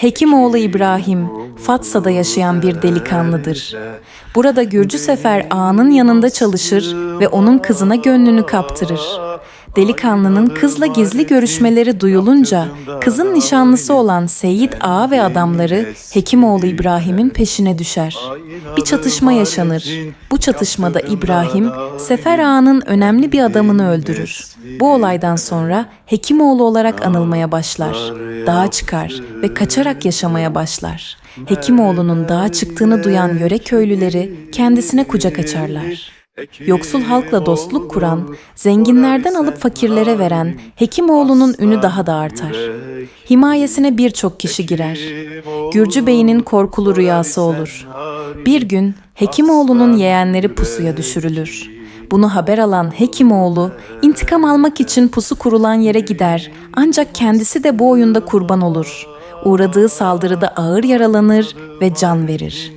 Hekimoğlu İbrahim, Fatsa'da yaşayan bir delikanlıdır. Burada Gürcü Sefer ağanın yanında çalışır ve onun kızına gönlünü kaptırır. Delikanlının kızla gizli görüşmeleri duyulunca kızın nişanlısı olan Seyit Ağa ve adamları Hekimoğlu İbrahim'in peşine düşer. Bir çatışma yaşanır. Bu çatışmada İbrahim, Sefer Ağa'nın önemli bir adamını öldürür. Bu olaydan sonra Hekimoğlu olarak anılmaya başlar. Dağa çıkar ve kaçarak yaşamaya başlar. Hekimoğlu'nun dağa çıktığını duyan yöre köylüleri kendisine kucak açarlar. Yoksul halkla dostluk kuran, zenginlerden alıp fakirlere veren Hekimoğlu'nun ünü daha da artar. Himayesine birçok kişi girer. Gürcü Bey'in korkulu rüyası olur. Bir gün Hekimoğlu'nun yeğenleri pusuya düşürülür. Bunu haber alan Hekimoğlu, intikam almak için pusu kurulan yere gider ancak kendisi de bu oyunda kurban olur. Uğradığı saldırıda ağır yaralanır ve can verir.